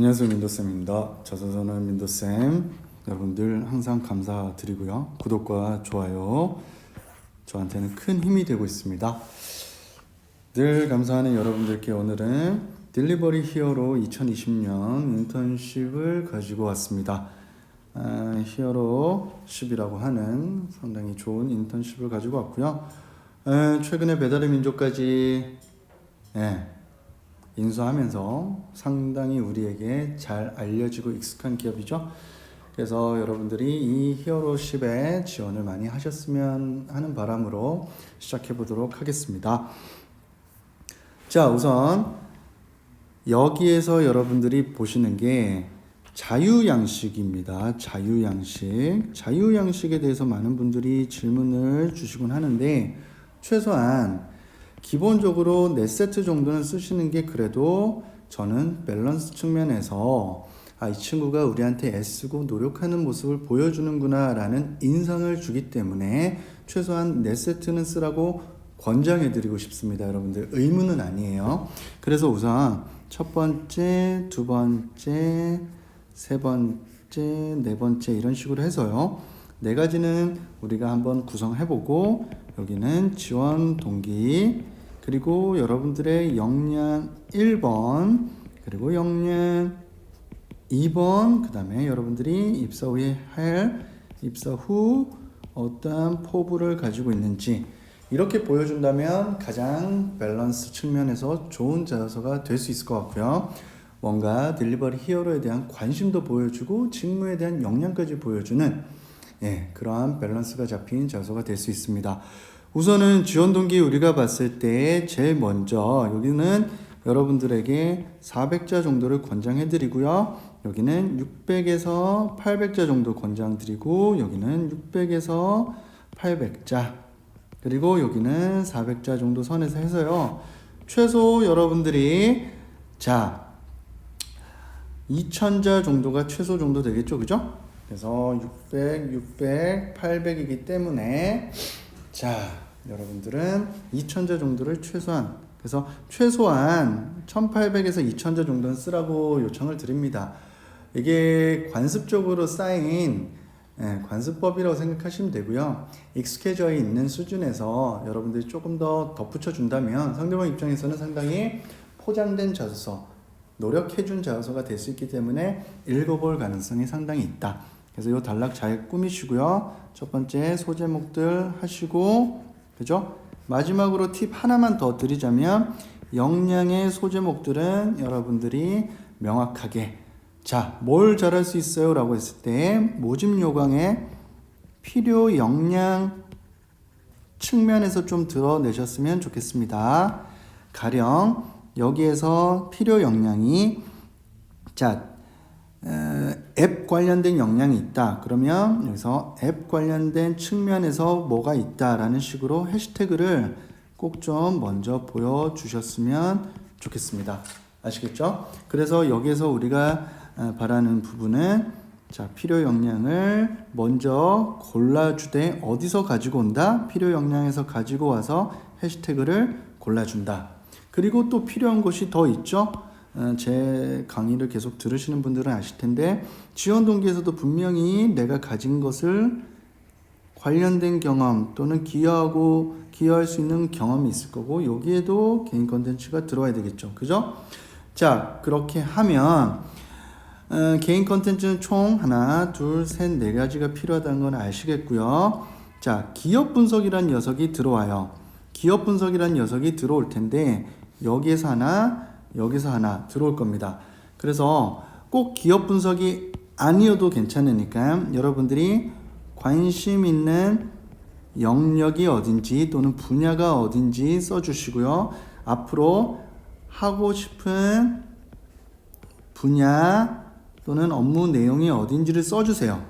안녕하세요 민도쌤입니다. 저서서는 민도쌤 여러분들 항상 감사드리고요. 구독과 좋아요 저한테는 큰 힘이 되고 있습니다. 늘 감사하는 여러분들께 오늘은 딜리버리 히어로 2020년 인턴십을 가지고 왔습니다. 아, 히어로십이라고 하는 상당히 좋은 인턴십을 가지고 왔고요. 에, 최근에 배달의 민족까지 예, 인수하면서 상당히 우리에게 잘 알려지고 익숙한 기업이죠. 그래서 여러분들이 이 히어로십에 지원을 많이 하셨으면 하는 바람으로 시작해 보도록 하겠습니다. 자, 우선 여기에서 여러분들이 보시는 게 자유양식입니다. 자유양식. 자유양식에 대해서 많은 분들이 질문을 주시곤 하는데 최소한 기본적으로 네 세트 정도는 쓰시는 게 그래도 저는 밸런스 측면에서 아, 이 친구가 우리한테 애쓰고 노력하는 모습을 보여주는구나 라는 인상을 주기 때문에 최소한 네 세트는 쓰라고 권장해드리고 싶습니다. 여러분들 의무는 아니에요. 그래서 우선 첫 번째, 두 번째, 세 번째, 네 번째 이런 식으로 해서요. 네 가지는 우리가 한번 구성해보고 여기는 지원 동기 그리고 여러분들의 역량 1번 그리고 역량 2번 그 다음에 여러분들이 입사 후에 할 입사 후 어떠한 포부를 가지고 있는지 이렇게 보여준다면 가장 밸런스 측면에서 좋은 자서가 될 수 있을 것 같고요. 뭔가 딜리버리 히어로에 대한 관심도 보여주고 직무에 대한 역량까지 보여주는 예, 그러한 밸런스가 잡힌 자소가 될 수 있습니다. 우선은 지원 동기 우리가 봤을 때 제일 먼저 여기는 여러분들에게 400자 정도를 권장해 드리고요. 여기는 600에서 800자 정도 권장 드리고 여기는 600에서 800자 그리고 여기는 400자 정도 선에서 해서요. 최소 여러분들이 자 2000자 정도가 최소 정도 되겠죠. 그죠? 그래서 600, 600, 800이기 때문에 자, 여러분들은 2000자 정도를 최소한 그래서 최소한 1800에서 2000자 정도는 쓰라고 요청을 드립니다. 이게 관습적으로 쌓인 예, 관습법이라고 생각하시면 되고요. 익숙해져 있는 수준에서 여러분들이 조금 더 덧붙여 준다면 상대방 입장에서는 상당히 포장된 자소서, 노력해준 자소서가 될 수 있기 때문에 읽어볼 가능성이 상당히 있다. 그래서 이 단락 잘 꾸미시고요. 첫 번째 소제목들 하시고, 그죠? 마지막으로 팁 하나만 더 드리자면, 역량의 소제목들은 여러분들이 명확하게, 자, 뭘 잘할 수 있어요? 라고 했을 때, 모집 요강에 필요 역량 측면에서 좀 드러내셨으면 좋겠습니다. 가령, 여기에서 필요 역량이, 자, 앱 관련된 역량이 있다. 그러면 여기서 앱 관련된 측면에서 뭐가 있다라는 식으로 해시태그를 꼭 좀 먼저 보여주셨으면 좋겠습니다. 아시겠죠? 그래서 여기에서 우리가 바라는 부분은 자, 필요 역량을 먼저 골라주되 어디서 가지고 온다? 필요 역량에서 가지고 와서 해시태그를 골라준다. 그리고 또 필요한 것이 더 있죠? 어, 제 강의를 계속 들으시는 분들은 아실 텐데 지원 동기에서도 분명히 내가 가진 것을 관련된 경험 또는 기여하고 기여할 수 있는 경험이 있을 거고 여기에도 개인 컨텐츠가 들어와야 되겠죠. 그죠? 자, 그렇게 하면 어, 개인 컨텐츠는 총 하나, 둘, 셋, 네 가지가 필요하다는 건 아시겠고요. 자, 기업 분석이란 녀석이 들어와요. 기업 분석이란 녀석이 들어올 텐데 여기에서 하나, 여기서 하나 들어올 겁니다. 그래서 꼭 기업 분석이 아니어도 괜찮으니까 여러분들이 관심 있는 영역이 어딘지 또는 분야가 어딘지 써주시고요. 앞으로 하고 싶은 분야 또는 업무 내용이 어딘지를 써주세요.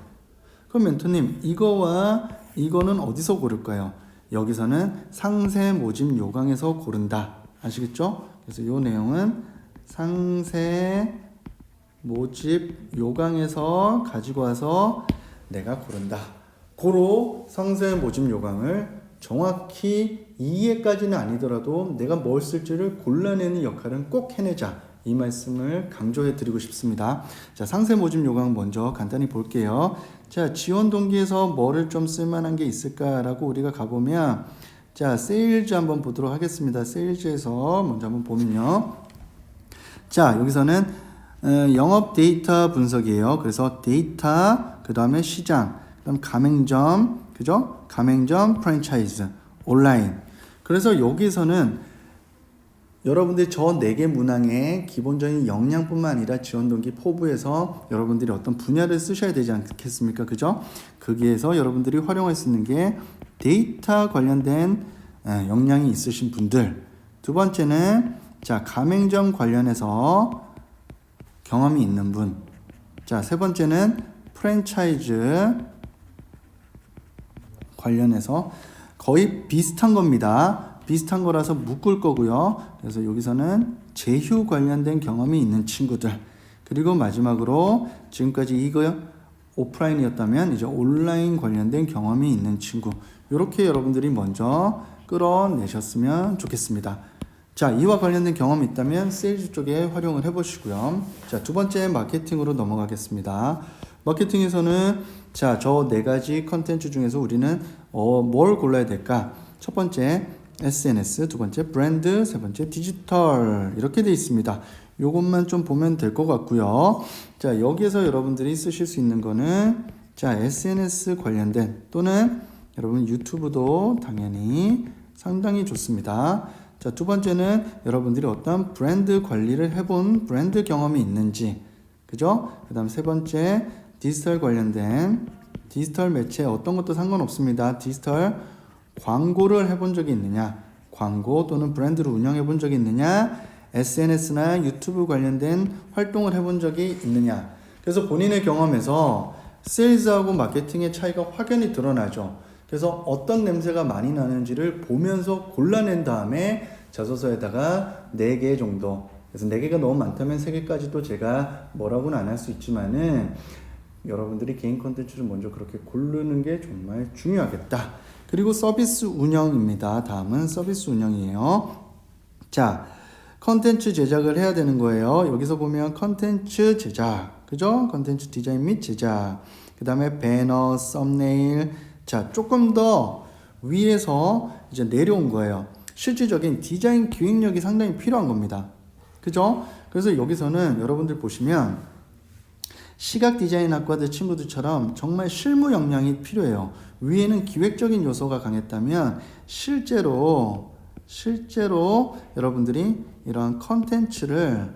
그럼 멘토님, 이거와 이거는 어디서 고를까요? 여기서는 상세 모집 요강에서 고른다. 아시겠죠? 그래서 이 내용은 상세 모집 요강에서 가지고 와서 내가 고른다. 고로 상세 모집 요강을 정확히 이해까지는 아니더라도 내가 뭘 쓸지를 골라내는 역할은 꼭 해내자. 이 말씀을 강조해 드리고 싶습니다. 자, 상세 모집 요강 먼저 간단히 볼게요. 자, 지원 동기에서 뭐를 좀 쓸만한 게 있을까라고 우리가 가보면 자, 세일즈 한번 보도록 하겠습니다. 세일즈에서 먼저 한번 보면요. 자, 여기서는 어, 영업 데이터 분석이에요. 그래서 데이터, 그 다음에 시장, 그 다음 가맹점, 그죠? 가맹점, 프랜차이즈, 온라인. 그래서 여기서는 여러분들이 저 네 개 문항의 기본적인 역량뿐만 아니라 지원 동기 포부에서 여러분들이 어떤 분야를 쓰셔야 되지 않겠습니까? 그죠? 거기에서 여러분들이 활용할 수 있는 게 데이터 관련된 에, 역량이 있으신 분들. 두 번째는 자, 가맹점 관련해서 경험이 있는 분. 자, 세 번째는 프랜차이즈 관련해서 거의 비슷한 겁니다. 비슷한 거라서 묶을 거고요. 그래서 여기서는 제휴 관련된 경험이 있는 친구들. 그리고 마지막으로 지금까지 이거 오프라인이었다면 이제 온라인 관련된 경험이 있는 친구. 이렇게 여러분들이 먼저 끌어내셨으면 좋겠습니다. 자, 이와 관련된 경험이 있다면 세일즈 쪽에 활용을 해 보시고요. 자, 두 번째 마케팅으로 넘어가겠습니다. 마케팅에서는 자, 저 네 가지 컨텐츠 중에서 우리는 어, 뭘 골라야 될까? 첫 번째 SNS, 두 번째 브랜드, 세 번째 디지털 이렇게 돼 있습니다. 요것만 좀 보면 될 것 같고요. 자, 여기에서 여러분들이 쓰실 수 있는 거는 자, SNS 관련된 또는 여러분 유튜브도 당연히 상당히 좋습니다. 자, 두 번째는 여러분들이 어떤 브랜드 관리를 해본 브랜드 경험이 있는지, 그죠? 그 다음 세 번째, 디지털 관련된 디지털 매체 어떤 것도 상관없습니다. 디지털 광고를 해본 적이 있느냐, 광고 또는 브랜드를 운영해 본 적이 있느냐, SNS나 유튜브 관련된 활동을 해본 적이 있느냐. 그래서 본인의 경험에서 세일즈하고 마케팅의 차이가 확연히 드러나죠. 그래서 어떤 냄새가 많이 나는지를 보면서 골라낸 다음에 자소서에다가 4개 정도 그래서 4개가 너무 많다면 3개까지도 제가 뭐라고는 안 할 수 있지만은 여러분들이 개인 컨텐츠를 먼저 그렇게 고르는 게 정말 중요하겠다. 그리고 서비스 운영입니다. 다음은 서비스 운영이에요. 자, 컨텐츠 제작을 해야 되는 거예요. 여기서 보면 컨텐츠 제작, 그죠? 컨텐츠 디자인 및 제작. 그 다음에 배너, 썸네일. 자, 조금 더 위에서 이제 내려온 거예요. 실질적인 디자인 기획력이 상당히 필요한 겁니다. 그죠? 그래서 여기서는 여러분들 보시면 시각 디자인 학과들 친구들처럼 정말 실무 역량이 필요해요. 위에는 기획적인 요소가 강했다면 실제로 실제로 여러분들이 이런 컨텐츠를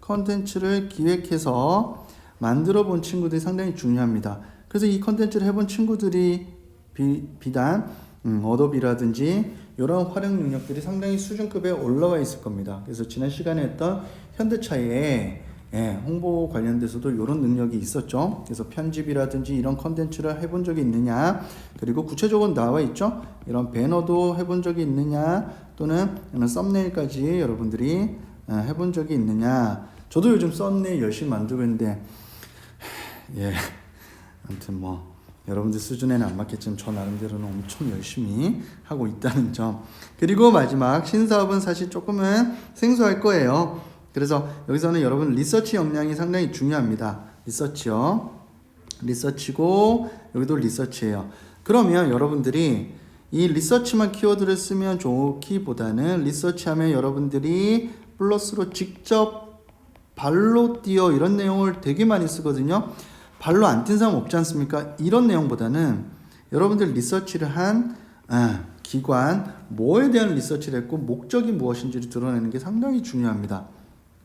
컨텐츠를 기획해서 만들어 본 친구들이 상당히 중요합니다. 그래서 이 컨텐츠를 해본 친구들이 비, 비단 음, 어도비라든지 이런 활용 능력들이 상당히 수준급에 올라와 있을 겁니다. 그래서 지난 시간에 했던 현대차의 예, 홍보 관련돼서도 이런 능력이 있었죠. 그래서 편집이라든지 이런 컨텐츠를 해본 적이 있느냐, 그리고 구체적으로 나와 있죠. 이런 배너도 해본 적이 있느냐, 또는 이런 썸네일까지 여러분들이 예, 해본 적이 있느냐. 저도 요즘 썸네일 열심히 만들고 있는데, 예, 아무튼 뭐. 여러분들 수준에는 안 맞겠지만 저 나름대로는 엄청 열심히 하고 있다는 점. 그리고 마지막 신사업은 사실 조금은 생소할 거예요. 그래서 여기서는 여러분 리서치 역량이 상당히 중요합니다. 리서치요. 리서치고 여기도 리서치예요. 그러면 여러분들이 이 리서치만 키워드를 쓰면 좋기보다는 리서치하면 여러분들이 플러스로 직접 발로 뛰어 이런 내용을 되게 많이 쓰거든요. 발로 안 뛴 사람 없지 않습니까? 이런 내용보다는 여러분들 리서치를 한 아, 기관, 뭐에 대한 리서치를 했고 목적이 무엇인지를 드러내는 게 상당히 중요합니다.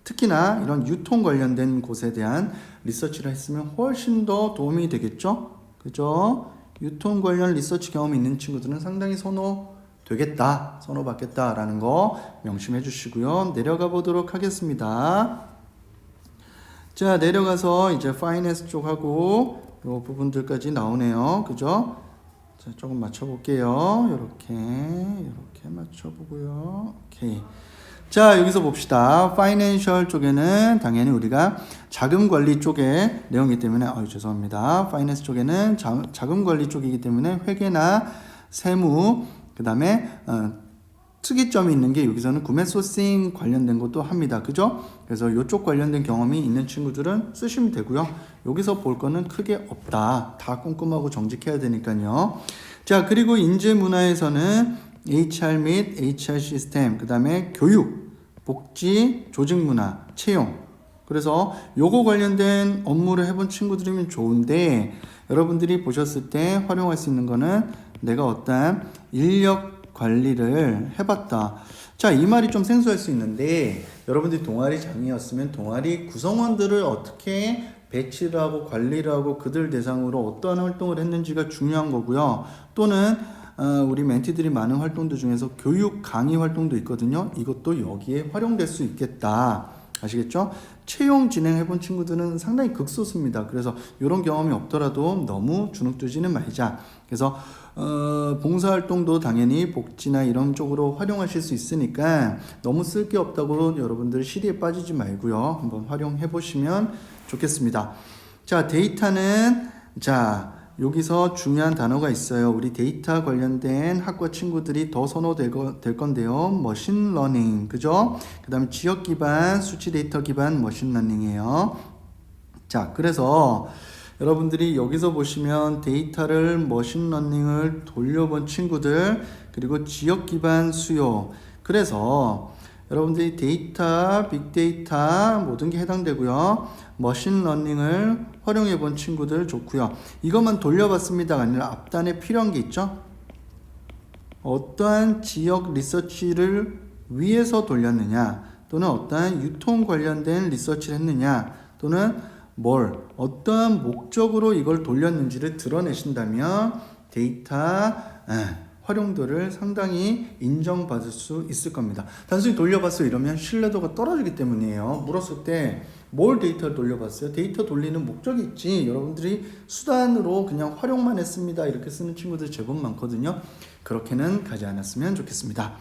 특히나 이런 유통 관련된 곳에 대한 리서치를 했으면 훨씬 더 도움이 되겠죠? 그죠? 유통 관련 리서치 경험이 있는 친구들은 상당히 선호 되겠다, 선호받겠다라는 거 명심해 주시고요. 내려가 보도록 하겠습니다. 자, 내려가서 이제 파이낸스 쪽하고 요 부분들까지 나오네요. 그죠? 자, 조금 맞춰 볼게요. 요렇게, 요렇게 맞춰 보고요. 오케이. 자, 여기서 봅시다. 파이낸셜 쪽에는 당연히 우리가 자금 관리 쪽의 내용이기 때문에 어, 죄송합니다. 파이낸스 쪽에는 자, 금 관리 쪽이기 때문에 회계나 세무, 그 다음에 어, 특이점이 있는 게 여기서는 구매 소싱 관련된 것도 합니다. 그죠? 그래서 이쪽 관련된 경험이 있는 친구들은 쓰시면 되고요. 여기서 볼 거는 크게 없다. 다 꼼꼼하고 정직해야 되니까요. 자, 그리고 인재 문화에서는 HR 및 HR 시스템, 그 다음에 교육, 복지, 조직 문화, 채용. 그래서 요거 관련된 업무를 해본 친구들이면 좋은데 여러분들이 보셨을 때 활용할 수 있는 거는 내가 어떠한 인력 관리를 해봤다. 자, 이 말이 좀 생소할 수 있는데 여러분들이 동아리 장이었으면 동아리 구성원들을 어떻게 배치를 하고 관리를 하고 그들 대상으로 어떠한 활동을 했는지가 중요한 거고요. 또는 어, 우리 멘티들이 많은 활동들 중에서 교육 강의 활동도 있거든요. 이것도 여기에 활용될 수 있겠다. 아시겠죠? 채용 진행해본 친구들은 상당히 극소수입니다. 그래서 이런 경험이 없더라도 너무 주눅들지는 말자. 그래서 어, 봉사활동도 당연히 복지나 이런 쪽으로 활용하실 수 있으니까 너무 쓸 게 없다고 여러분들 시리에 빠지지 말고요. 한번 활용해 보시면 좋겠습니다. 자, 데이터는 자, 여기서 중요한 단어가 있어요. 우리 데이터 관련된 학과 친구들이 더 선호될 거, 될 건데요. 머신 러닝, 그죠? 그 다음에 지역 기반, 수치 데이터 기반 머신 러닝이에요. 자, 그래서 여러분들이 여기서 보시면 데이터를 머신 러닝을 돌려본 친구들, 그리고 지역 기반 수요. 그래서 여러분들이 데이터, 빅데이터 모든 게 해당되고요. 머신러닝을 활용해 본 친구들 좋고요. 이것만 돌려봤습니다가 아니라 앞단에 필요한 게 있죠. 어떠한 지역 리서치를 위해서 돌렸느냐 또는 어떠한 유통 관련된 리서치를 했느냐 또는 뭘 어떠한 목적으로 이걸 돌렸는지를 드러내신다면 데이터 에, 활용도를 상당히 인정받을 수 있을 겁니다. 단순히 돌려봤어요 이러면 신뢰도가 떨어지기 때문이에요. 물었을 때 뭘 데이터를 돌려봤어요? 데이터 돌리는 목적이 있지. 여러분들이 수단으로 그냥 활용만 했습니다. 이렇게 쓰는 친구들 제법 많거든요. 그렇게는 가지 않았으면 좋겠습니다.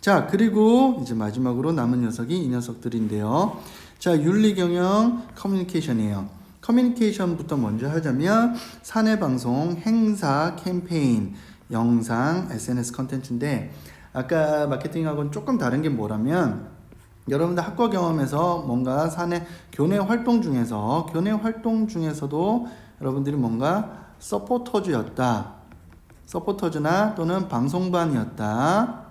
자, 그리고 이제 마지막으로 남은 녀석이 이 녀석들인데요. 자, 윤리 경영 커뮤니케이션이에요. 커뮤니케이션부터 먼저 하자면 사내 방송, 행사, 캠페인, 영상, SNS 컨텐츠인데 아까 마케팅하고는 조금 다른 게 뭐라면 여러분들 학과 경험에서 뭔가 사내 교내 활동 중에서 교내 활동 중에서도 여러분들이 뭔가 서포터즈였다. 서포터즈나 또는 방송반이었다.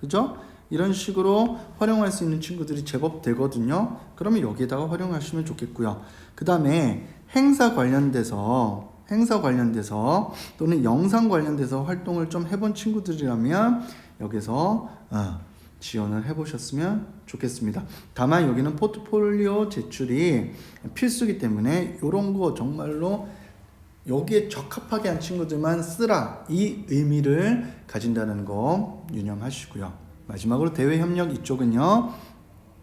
그죠? 이런 식으로 활용할 수 있는 친구들이 제법 되거든요. 그러면 여기에다가 활용하시면 좋겠고요. 그 다음에 행사 관련돼서 행사 관련돼서 또는 영상 관련돼서 활동을 좀 해본 친구들이라면 여기서 어, 지원을 해보셨으면 좋겠습니다. 다만 여기는 포트폴리오 제출이 필수기 때문에 이런 거 정말로 여기에 적합하게 한 친구들만 쓰라 이 의미를 가진다는 거 유념하시고요. 마지막으로 대외 협력 이쪽은요.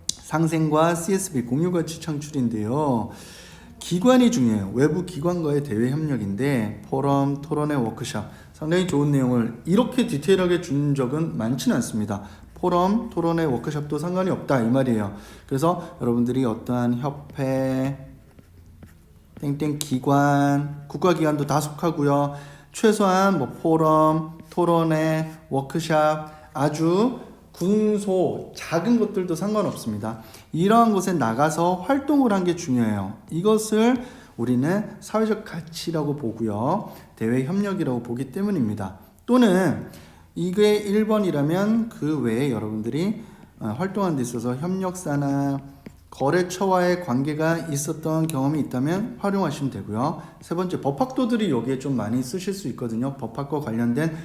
상생과 CSB 공유 가치 창출인데요. 기관이 중요해요. 외부 기관과의 대외 협력인데 포럼, 토론회, 워크샵 상당히 좋은 내용을 이렇게 디테일하게 준 적은 많지는 않습니다. 포럼, 토론회, 워크샵도 상관이 없다 이 말이에요. 그래서 여러분들이 어떠한 협회, 땡땡 기관, 국가기관도 다 속하고요. 최소한 뭐 포럼, 토론회, 워크샵 아주 군소 작은 것들도 상관없습니다. 이러한 곳에 나가서 활동을 한 게 중요해요. 이것을 우리는 사회적 가치라고 보고요. 대외 협력이라고 보기 때문입니다. 또는 이게 1번이라면 그 외에 여러분들이 어, 활동한 데 있어서 협력사나 거래처와의 관계가 있었던 경험이 있다면 활용하시면 되고요. 세 번째 법학도들이 여기에 좀 많이 쓰실 수 있거든요. 법학과 관련된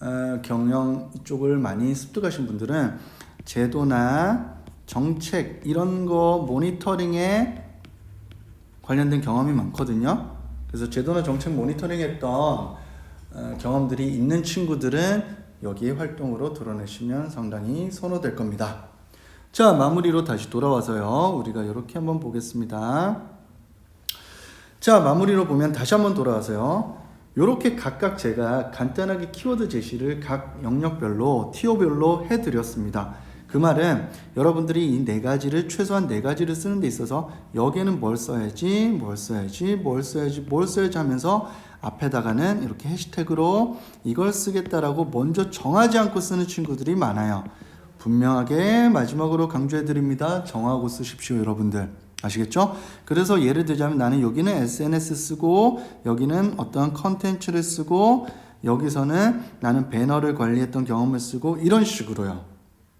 어, 경영 이쪽을 많이 습득하신 분들은 제도나 정책 이런 거 모니터링에 관련된 경험이 많거든요. 그래서 제도나 정책 모니터링 했던 어, 경험들이 있는 친구들은 여기에 활동으로 드러내시면 상당히 선호될 겁니다. 자, 마무리로 다시 돌아와서요. 우리가 이렇게 한번 보겠습니다. 자, 마무리로 보면 다시 한번 돌아와서요. 이렇게 각각 제가 간단하게 키워드 제시를 각 영역별로, 티어별로 해드렸습니다. 그 말은 여러분들이 이 네 가지를 최소한 네 가지를 쓰는 데 있어서 여기에는 뭘 써야지, 뭘 써야지, 뭘 써야지, 뭘 써야지 하면서 앞에다가는 이렇게 해시태그로 이걸 쓰겠다라고 먼저 정하지 않고 쓰는 친구들이 많아요. 분명하게 마지막으로 강조해 드립니다. 정하고 쓰십시오, 여러분들. 아시겠죠? 그래서 예를 들자면 나는 여기는 SNS 쓰고 여기는 어떤 컨텐츠를 쓰고 여기서는 나는 배너를 관리했던 경험을 쓰고 이런 식으로요.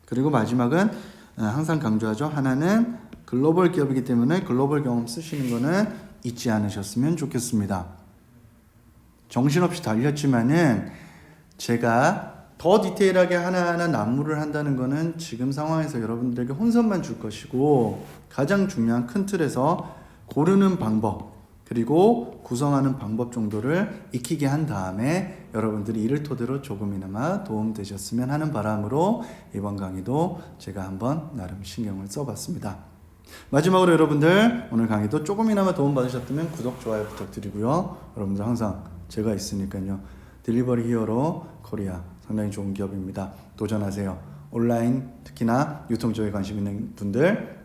그리고 마지막은 어, 항상 강조하죠. 하나는 글로벌 기업이기 때문에 글로벌 경험 쓰시는 거는 잊지 않으셨으면 좋겠습니다. 정신없이 달렸지만은 제가 더 디테일하게 하나하나 난무를 한다는 거는 지금 상황에서 여러분들에게 혼선만 줄 것이고 가장 중요한 큰 틀에서 고르는 방법 그리고 구성하는 방법 정도를 익히게 한 다음에 여러분들이 이를 토대로 조금이나마 도움 되셨으면 하는 바람으로 이번 강의도 제가 한번 나름 신경을 써봤습니다. 마지막으로 여러분들 오늘 강의도 조금이나마 도움 받으셨다면 구독 좋아요 부탁드리고요. 여러분들 항상 제가 있으니까요. 딜리버리 히어로 코리아 상당히 좋은 기업입니다. 도전하세요. 온라인 특히나 유통 쪽에 관심 있는 분들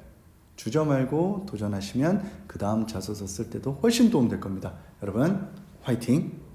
주저 말고 도전하시면 그 다음 자소서 쓸 때도 훨씬 도움 될 겁니다. 여러분 화이팅!